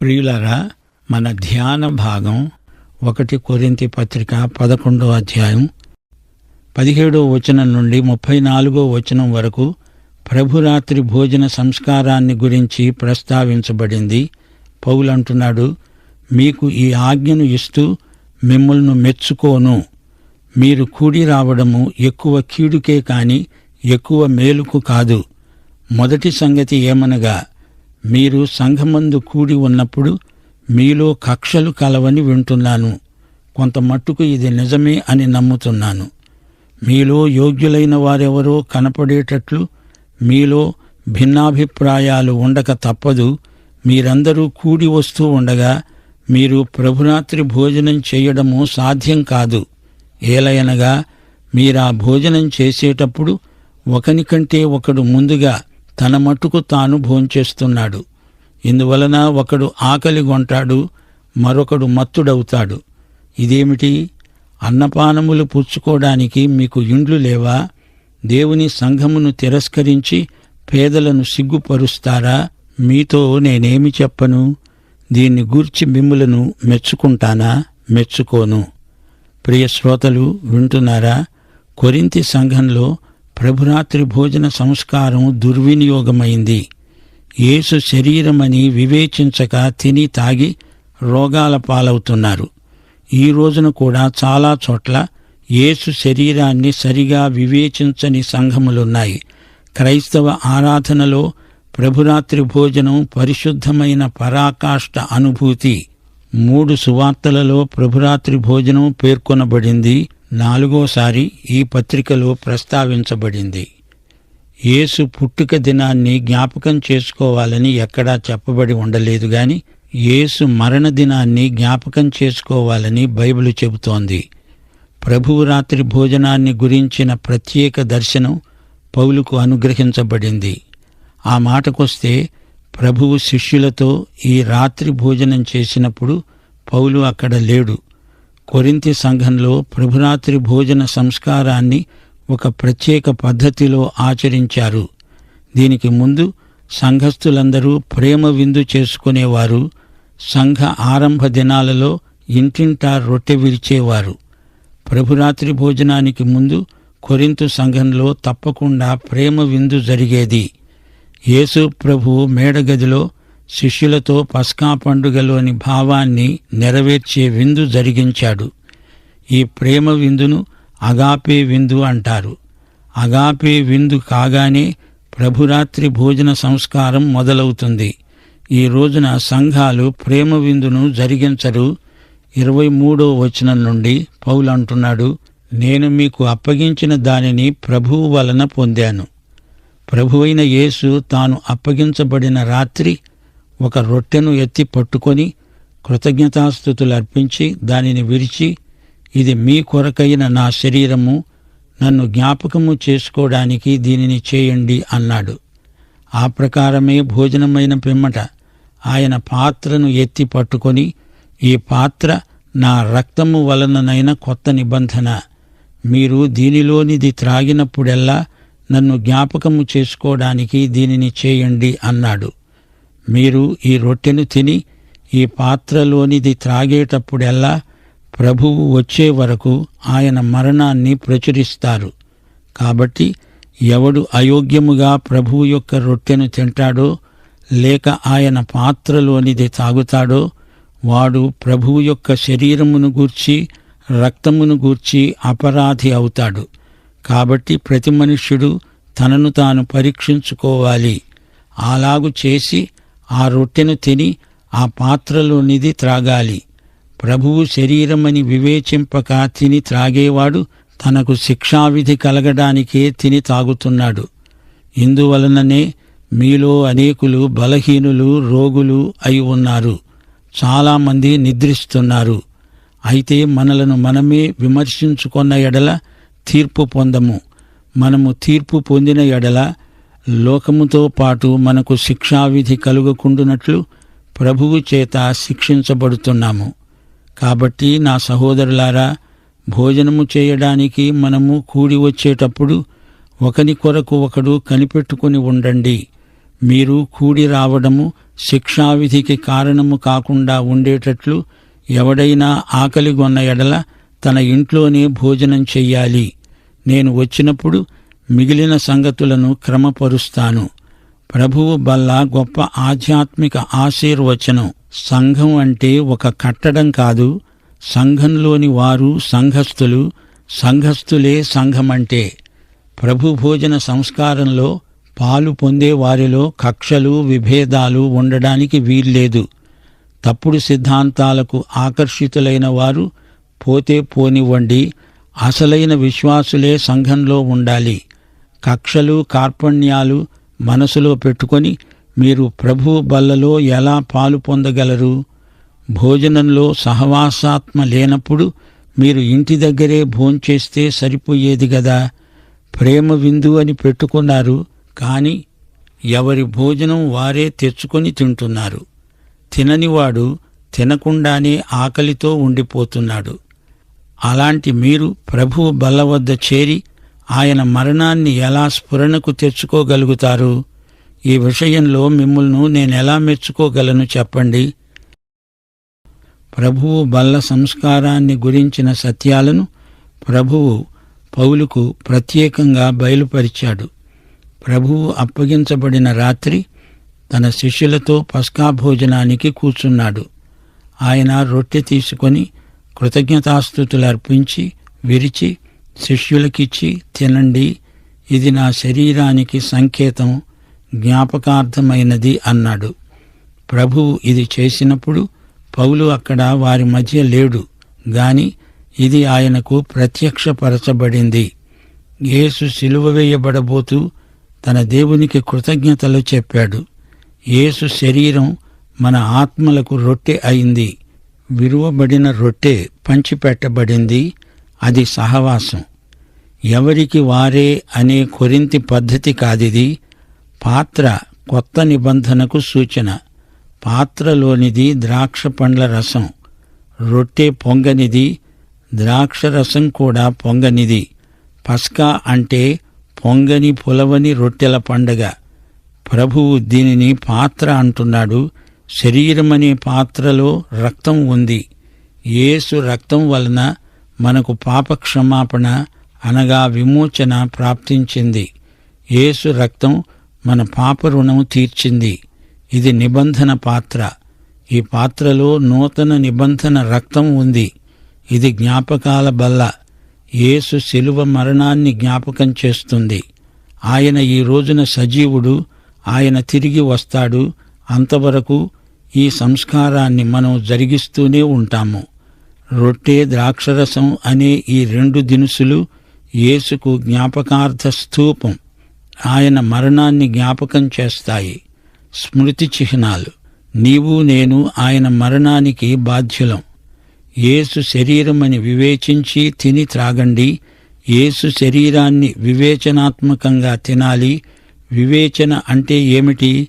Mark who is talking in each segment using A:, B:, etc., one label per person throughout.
A: ప్రియులరా మన ధ్యాన భాగం ఒకటి కొరింతి పత్రిక పదకొండో అధ్యాయం పదిహేడో వచనం నుండి ముప్పై నాలుగో వచనం వరకు ప్రభురాత్రి భోజన సంస్కారాన్ని గురించి ప్రస్తావించబడింది. పౌలు అంటున్నాడు మీకు ఈ ఆజ్ఞను ఇస్తూ మిమ్మల్ని మెచ్చుకోను. మీరు కూడి రావడము ఎక్కువ కీడుకే కాని ఎక్కువ మేలుకు కాదు. మొదటి సంగతి ఏమనగా మీరు సంఘమందు కూడి ఉన్నప్పుడు మీలో కక్షలు కలవని వింటున్నాను. కొంత మట్టుకు ఇది నిజమే అని నమ్ముతున్నాను. మీలో యోగ్యులైన వారెవరో కనపడేటట్లు మీలో భిన్నాభిప్రాయాలు ఉండక తప్పదు. మీరందరూ కూడి వస్తూ ఉండగా మీరు ప్రభురాత్రి భోజనం చేయడము సాధ్యం కాదు. ఏలయనగా మీరా భోజనం చేసేటప్పుడు ఒకనికంటే ఒకడు ముందుగా తన మట్టుకు తాను భోంచేస్తున్నాడు. ఇందువలన ఒకడు ఆకలి కొంటాడు మరొకడు మత్తుడవుతాడు. ఇదేమిటి? అన్నపానములు పుచ్చుకోవడానికి మీకు ఇండ్లు లేవా? దేవుని సంఘమును తిరస్కరించి పేదలను సిగ్గుపరుస్తారా? మీతో నేనేమి చెప్పను? దీన్ని గూర్చి మిమ్ములను మెచ్చుకుంటానా? మెచ్చుకోను. ప్రియ శ్రోతలు వింటున్నారా? కొరింతి సంఘంలో ప్రభురాత్రి భోజన సంస్కారం దుర్వినియోగమైంది. యేసు శరీరమని వివేచించక తిని తాగి రోగాల పాలవుతున్నారు. ఈ రోజున కూడా చాలా చోట్ల యేసు శరీరాన్ని సరిగా వివేచించని సంఘములున్నాయి. క్రైస్తవ ఆరాధనలో ప్రభురాత్రి భోజనం పరిశుద్ధమైన పరాకాష్ట అనుభూతి. మూడు సువార్తలలో ప్రభురాత్రి భోజనం పేర్కొనబడింది. నాలుగోసారి ఈ పత్రికలో ప్రస్తావించబడింది. యేసు పుట్టుక దినాన్ని జ్ఞాపకం చేసుకోవాలని ఎక్కడా చెప్పబడి ఉండలేదు గాని యేసు మరణ దినాన్ని జ్ఞాపకం చేసుకోవాలని బైబిల్ చెబుతోంది. ప్రభువు రాత్రి భోజనాన్ని గురించిన ప్రత్యేక దర్శనం పౌలుకు అనుగ్రహించబడింది. ఆ మాటకొస్తే ప్రభువు శిష్యులతో ఈ రాత్రి భోజనం చేసినప్పుడు పౌలు అక్కడ లేడు. కొరింతి సంఘంలో ప్రభురాత్రి భోజన సంస్కారాన్ని ఒక ప్రత్యేక పద్ధతిలో ఆచరించారు. దీనికి ముందు సంఘస్థులందరూ ప్రేమ విందు చేసుకునేవారు. సంఘ ఆరంభ దినాలలో ఇంటింటా రొట్టె విరిచేవారు. ప్రభురాత్రి భోజనానికి ముందు కొరింతు సంఘంలో తప్పకుండా ప్రేమ విందు జరిగేది. యేసు ప్రభువు మేడగదిలో శిష్యులతో పస్కా పండుగలోని భావాన్ని నెరవేర్చే విందు జరిగించాడు. ఈ ప్రేమ విందును అగాపే విందు అంటారు. అగాపే విందు కాగానే ప్రభురాత్రి భోజన సంస్కారం మొదలవుతుంది. ఈ రోజున సంఘాలు ప్రేమ విందును జరిగించరు. ఇరవై మూడో వచనం నుండి పౌలు అంటున్నాడు నేను మీకు అప్పగించిన దానిని ప్రభువు వలన పొందాను. ప్రభువైన యేసు తాను అప్పగించబడిన రాత్రి ఒక రొట్టెను ఎత్తి పట్టుకొని కృతజ్ఞతాస్థుతులు అర్పించి దానిని విరిచి ఇది మీ కొరకైన నా శరీరము నన్ను జ్ఞాపకము చేసుకోవడానికి దీనిని చేయండి అన్నాడు. ఆ ప్రకారమే భోజనమైన పిమ్మట ఆయన పాత్రను ఎత్తి పట్టుకొని ఈ పాత్ర నా రక్తము వలననైన కొత్త నిబంధన. మీరు దీనిలోనిది త్రాగినప్పుడెల్లా నన్ను జ్ఞాపకము చేసుకోవడానికి దీనిని చేయండి అన్నాడు. మీరు ఈ రొట్టెను తిని ఈ పాత్రలోనిది త్రాగేటప్పుడెల్లా ప్రభువు వచ్చే వరకు ఆయన మరణాన్ని ప్రచురిస్తారు. కాబట్టి ఎవడు అయోగ్యముగా ప్రభువు యొక్క రొట్టెను తింటాడో లేక ఆయన పాత్రలోనిది తాగుతాడో వాడు ప్రభువు యొక్క శరీరమును గూర్చి రక్తమును గూర్చి అపరాధి అవుతాడు. కాబట్టి ప్రతి మనుష్యుడు తనను తాను పరీక్షించుకోవాలి. అలాగు చేసి ఆ రొట్టెను తిని ఆ పాత్రలోనిది త్రాగాలి. ప్రభువు శరీరమని వివేచింపక తిని త్రాగేవాడు తనకు శిక్షావిధి కలగడానికే తిని తాగుతున్నాడు. ఇందువలననే మీలో అనేకులు బలహీనులు రోగులు అయి ఉన్నారు. చాలామంది నిద్రిస్తున్నారు. అయితే మనలను మనమే విమర్శించుకున్న ఎడల తీర్పు పొందము. మనము తీర్పు పొందిన ఎడల లోకముతో పాటు మనకు శిక్షావిధి కలుగకుండునట్లు ప్రభువు చేత శిక్షించబడుతున్నాము. కాబట్టి నా సహోదరులారా భోజనము చేయడానికి మనము కూడి వచ్చేటప్పుడు ఒకని కొరకు ఒకడు కనిపెట్టుకుని ఉండండి. మీరు కూడి రావడము శిక్షావిధికి కారణము కాకుండా ఉండేటట్లు ఎవడైనా ఆకలిగొన్న ఎడల తన ఇంట్లోనే భోజనం చెయ్యాలి. నేను వచ్చినప్పుడు మిగిలిన సంగతులను క్రమపరుస్తాను. ప్రభువు బల్ల గొప్ప ఆధ్యాత్మిక ఆశీర్వచనం. సంఘం అంటే ఒక కట్టడం కాదు సంఘంలోని వారు సంఘస్థులు సంఘస్థులే సంఘమంటే. ప్రభు భోజన సంస్కారంలో పాలు పొందే వారిలో కక్షలు విభేదాలు ఉండడానికి వీల్లేదు. తప్పుడు సిద్ధాంతాలకు ఆకర్షితులైన వారు పోతే పోనివ్వండి అసలైన విశ్వాసులే సంఘంలో ఉండాలి. కక్షలు కార్పణ్యాలు మనసులో పెట్టుకొని మీరు ప్రభు బల్లలో ఎలా పాలు పొందగలరు? భోజనంలో సహవాసాత్మ లేనప్పుడు మీరు ఇంటి దగ్గరే భోంచేస్తే సరిపోయేది గదా? ప్రేమ విందు అని పెట్టుకున్నారు కాని ఎవరి భోజనం వారే తెచ్చుకొని తింటున్నారు. తిననివాడు తినకుండానే ఆకలితో ఉండిపోతున్నాడు. అలాంటి మీరు ప్రభువు బల్ల వద్ద చేరి ఆయన మరణాన్ని ఎలా స్ఫురణకు తెచ్చుకోగలుగుతారు? ఈ విషయంలో మిమ్మల్ని నేనెలా మెచ్చుకోగలను చెప్పండి? ప్రభువు బల్ల సంస్కారాన్ని గురించిన సత్యాలను ప్రభువు పౌలుకు ప్రత్యేకంగా బయలుపరిచాడు. ప్రభువు అప్పగించబడిన రాత్రి తన శిష్యులతో పస్కా భోజనానికి కూర్చున్నాడు. ఆయన రొట్టె తీసుకొని కృతజ్ఞతాస్థుతులు అర్పించి విరిచి శిష్యులకిచ్చి తినండి ఇది నా శరీరానికి సంకేతం జ్ఞాపకార్థమైనది అన్నాడు. ప్రభువు ఇది చేసినప్పుడు పౌలు అక్కడ వారి మధ్య లేడు గాని ఇది ఆయనకు ప్రత్యక్షపరచబడింది. యేసు సిలువ వేయబడబోతూ తన దేవునికి కృతజ్ఞతలు చెప్పాడు. యేసు శరీరం మన ఆత్మలకు రొట్టె అయింది. విరువబడిన రొట్టె పంచిపెట్టబడింది. అది సహవాసం. ఎవరికి వారే అనే కొరింతి పద్ధతి కాదిది పాత్ర కొత్త నిబంధనకు సూచన. పాత్రలోనిది ద్రాక్ష పండ్ల రసం రొట్టె పొంగనిది ద్రాక్ష రసం కూడా పొంగనిది. పస్కా అంటే పొంగని పులవని రొట్టెల పండగ. ప్రభువు దీనిని పాత్ర అంటున్నాడు శరీరమనే పాత్రలో రక్తం ఉంది. ఏసు రక్తం వలన మనకు పాప క్షమాపణ అనగా విమోచన ప్రాప్తించింది. యేసు రక్తం మన పాప రుణం తీర్చింది. ఇది నిబంధన పాత్ర. ఈ పాత్రలో నూతన నిబంధన రక్తం ఉంది. ఇది జ్ఞాపకాల బల్ల. యేసు శిలువ మరణాన్ని జ్ఞాపకం చేస్తుంది. ఆయన ఈ రోజున సజీవుడు ఆయన తిరిగి వస్తాడు. అంతవరకు ఈ సంస్కారాన్ని మనం జరిగిస్తూనే ఉంటాము. రొట్టె ద్రాక్షరసం అనే ఈ రెండు దినుసులు యేసుకు జ్ఞాపకార్థ స్థూపం. ఆయన మరణాన్ని జ్ఞాపకం చేస్తాయి. స్మృతి చిహ్నాలు. నీవు నేను ఆయన మరణానికి బాధ్యులం. యేసు శరీరమని వివేచించి తిని త్రాగండి. యేసు శరీరాన్ని వివేచనాత్మకంగా తినాలి. వివేచన అంటే ఏమిటి?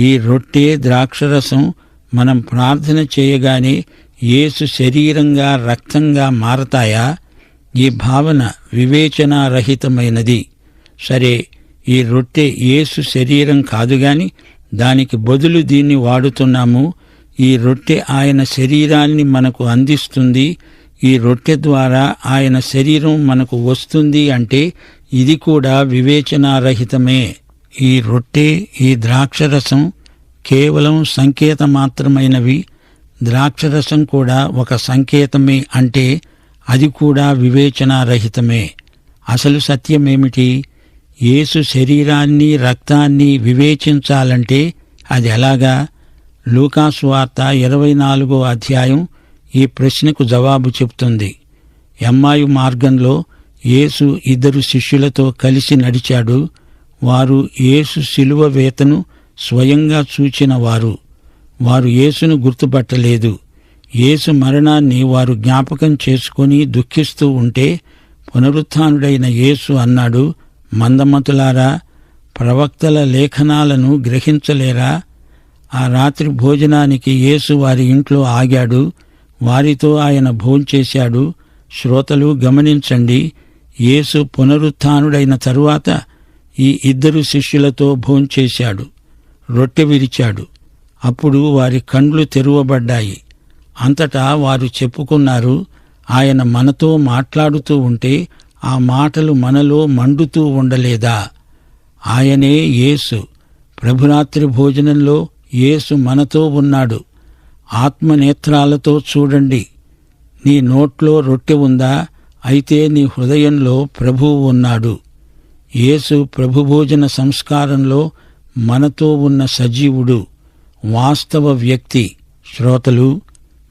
A: ఈ రొట్టె ద్రాక్షరసం మనం ప్రార్థన చేయగానే యేసు శరీరంగా రక్తంగా మారతాయా? ఈ భావన వివేచనారహితమైనది. సరే ఈ రొట్టె యేసు శరీరం కాదుగాని దానికి బదులు దీన్ని వాడుతున్నాము. ఈ రొట్టె ఆయన శరీరాన్ని మనకు అందిస్తుంది. ఈ రొట్టె ద్వారా ఆయన శరీరం మనకు వస్తుంది అంటే ఇది కూడా వివేచనారహితమే. ఈ రొట్టె ఈ ద్రాక్షరసం కేవలం సంకేత మాత్రమైనవి ద్రాక్షరసం కూడా ఒక సంకేతమే అంటే అది కూడా వివేచనారహితమే. అసలు సత్యమేమిటి? యేసు శరీరాన్ని రక్తాన్ని వివేచించాలంటే అది ఎలాగా? లూకాసు వార్త ఇరవై నాలుగో అధ్యాయం ఈ ప్రశ్నకు జవాబు చెప్తుంది. ఎమ్మాయు మార్గంలో యేసు ఇద్దరు శిష్యులతో కలిసి నడిచాడు. వారు యేసు శిలువ వేతను స్వయంగా చూచిన వారు యేసును గుర్తుపట్టలేదు. యేసు మరణాన్ని వారు జ్ఞాపకం చేసుకొని దుఃఖిస్తూ ఉంటే పునరుత్డైన యేసు అన్నాడు మందమతులారా ప్రవక్తల లేఖనాలను గ్రహించలేరా? ఆ రాత్రి భోజనానికి యేసు వారి ఇంట్లో ఆగాడు వారితో ఆయన భోంచేశాడు. శ్రోతలు గమనించండి యేసు పునరుత్డైన తరువాత ఈ ఇద్దరు శిష్యులతో భోంచేశాడు రొట్టె విరిచాడు. అప్పుడు వారి కండ్లు తెరువబడ్డాయి. అంతటా వారు చెప్పుకున్నారు ఆయన మనతో మాట్లాడుతూ ఉంటే ఆ మాటలు మనలో మండుతూ ఉండలేదా? ఆయనే యేసు. ప్రభురాత్రి భోజనంలో యేసు మనతో ఉన్నాడు. ఆత్మనేత్రాలతో చూడండి. నీ నోట్లో రొట్టె ఉందా? అయితే నీ హృదయంలో ప్రభువు ఉన్నాడు. యేసు ప్రభుభోజన సంస్కారంలో మనతో ఉన్న సజీవుడు. వాస్తవ వ్యక్తి శ్రోతలు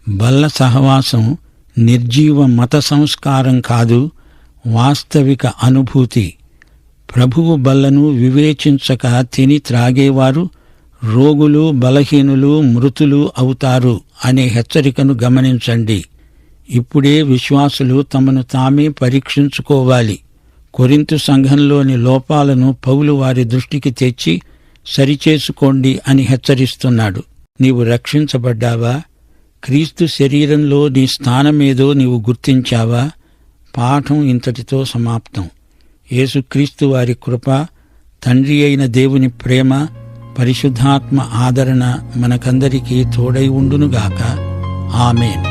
A: బల్ల సహవాసం నిర్జీవ మత సంస్కారం కాదు వాస్తవిక అనుభూతి. ప్రభువు బల్లను వివేచించక తిని త్రాగేవారు రోగులు బలహీనులు మృతులు అవుతారు అనే హెచ్చరికను గమనించండి. ఇప్పుడే విశ్వాసులు తమను తామే పరీక్షించుకోవాలి. కొరింతు సంఘంలోని లోపాలను పౌలు వారి దృష్టికి తెచ్చి సరిచేసుకోండి అని హెచ్చరిస్తున్నాడు. నీవు రక్షించబడ్డావా? క్రీస్తు శరీరంలో నీ స్థానమేదో నీవు గుర్తించావా? పాఠం ఇంతటితో సమాప్తం. యేసుక్రీస్తు వారి కృప తండ్రి అయిన దేవుని ప్రేమ పరిశుద్ధాత్మ ఆదరణ మనకందరికీ తోడై ఉండునుగాక. ఆమెన్.